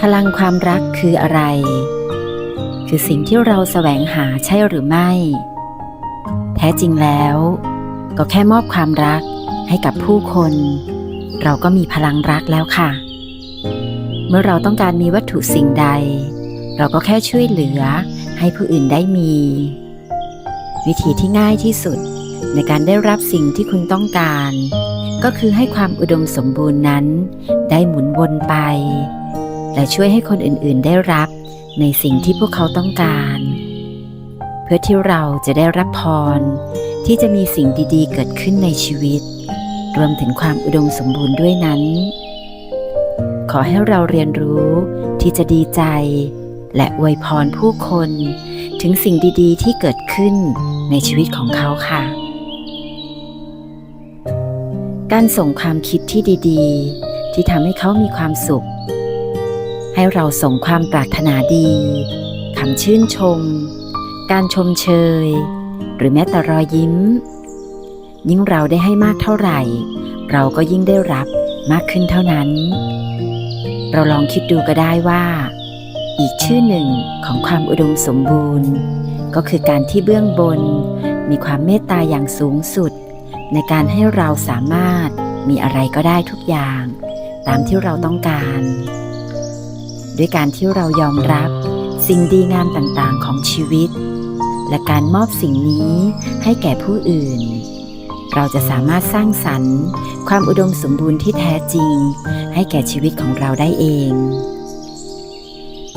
พลังความรักคืออะไร คือสิ่งที่เราแสวงหาใช่หรือไม่ แท้จริงแล้ว ก็แค่มอบความรักให้กับผู้คน เราก็มีพลังรักแล้วค่ะ เมื่อเราต้องการมีวัตถุสิ่งใด เราก็แค่ช่วยเหลือให้ผู้อื่นได้มี วิธีที่ง่ายที่สุดในการได้รับสิ่งที่คุณต้องการ ก็คือให้ความอุดมสมบูรณ์นั้น ได้หมุนวนไป และช่วยให้คนอื่นๆได้รับในสิ่งที่พวกเขาต้องการ เพื่อที่เราจะได้รับพร ที่จะมีสิ่งดีๆ เกิดขึ้นในชีวิต รวมถึงความอุดมสมบูรณ์ด้วยนั้น ขอให้เราเรียนรู้ที่จะดีใจ และอวยพรผู้คน ถึงสิ่งดีๆ ที่เกิดขึ้นในชีวิตของเขาค่ะ การส่งความคิดที่ดีๆ ที่ทำให้เขามีความสุข ให้เราส่งความปรารถนาดีคำชื่นชม การชมเชย หรือแม้แต่รอยยิ้ม ยิ่งเราได้ให้มากเท่าไหร่ เราก็ยิ่งได้รับมากขึ้นเท่านั้น เราลองคิดดูก็ได้ว่า อีกชื่อหนึ่งของความอุดมสมบูรณ์ ก็คือการที่เบื้องบน มีความเมตตาอย่างสูงสุด ในการให้เราสามารถมีอะไรก็ได้ทุกอย่าง ตามที่เราต้องการ ด้วยการที่เรายอมรับสิ่งดีงามต่างๆของชีวิต และการมอบสิ่งนี้ให้แก่ผู้อื่น เราจะสามารถสร้างสรรค์ ความอุดมสมบูรณ์ที่แท้จริง ให้แก่ชีวิตของเราได้เอง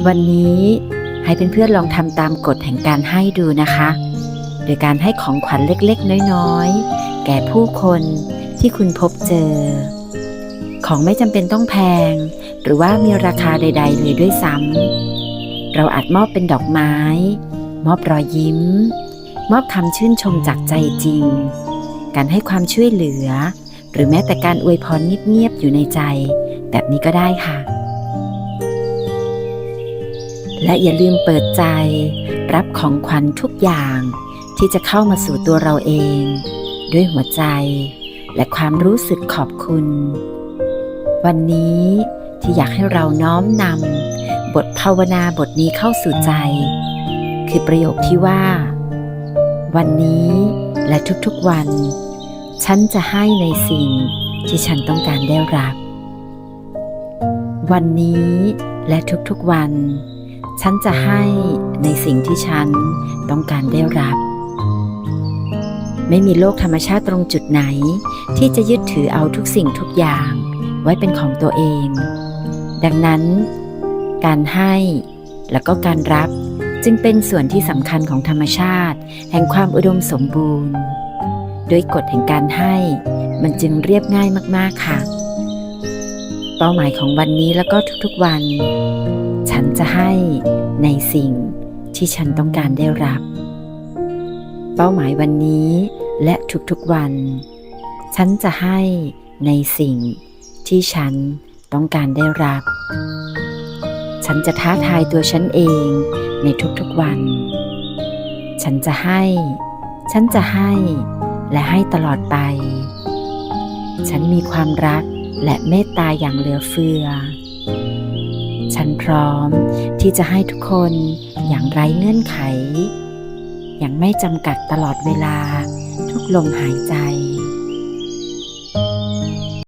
วันนี้ให้เพื่อนๆลองทำตามกฎแห่งการให้ดูนะคะ โดยการให้ของขวัญเล็กๆ น้อยๆ ก่ผู้คนที่คุณพบเจอ ของไม่จำเป็นต้องแพง หรือว่ามีราคาใด ๆ เลยด้วยซ้ำเราอาจมอบเป็นดอกไม้ มอบรอยยิ้ม มอบคำชื่นชมจากใจจริง การให้ความช่วยเหลือ หรือแม้แต่การอวยพรเงียบๆอยู่ในใจ แบบนี้ก็ได้ค่ะ และอย่าลืมเปิดใจ รับของขวัญทุกอย่างที่จะเข้ามาสู่ตัวเราเอง ด้วยหัวใจ และความรู้สึกขอบคุณ วันนี้ที่อยากให้เราน้อมนำบทภาวนาบทนี้เข้าสู่ใจ คือประโยคที่ว่า วันนี้และทุกๆวัน ฉันจะให้ในสิ่งที่ฉันต้องการได้รับ วันนี้และทุกๆวัน ฉันจะให้ในสิ่งที่ฉันต้องการได้รับ ไม่มีโลกธรรมชาติตรงจุดไหน ที่จะยึดถือเอาทุกสิ่งทุกอย่าง ไว้เป็นของตัวเอง ดังนั้น การให้และก็การรับจึงเป็นส่วนที่สำคัญของธรรมชาติ แห่งความอุดมสมบูรณ์ โดยกฎแห่งการให้ มันจึงเรียบง่ายมากๆค่ะ เป้าหมายของวันนี้แล้วก็ทุกๆวัน ฉันจะให้ในสิ่งที่ฉันต้องการได้รับ เป้าหมายวันนี้และทุกๆวัน ฉันจะให้ในสิ่งที่ฉันต้องการได้รับ ฉันจะท้าทายตัวฉันเองในทุกๆวัน ฉันจะให้ ฉันจะให้และให้ตลอดไป ฉันมีความรักและเมตตาอย่างเหลือเฟือ ฉันพร้อมที่จะให้ทุกคนอย่างไร้เงื่อนไข อย่างไม่จำกัดตลอดเวลา ทุกลมหายใจ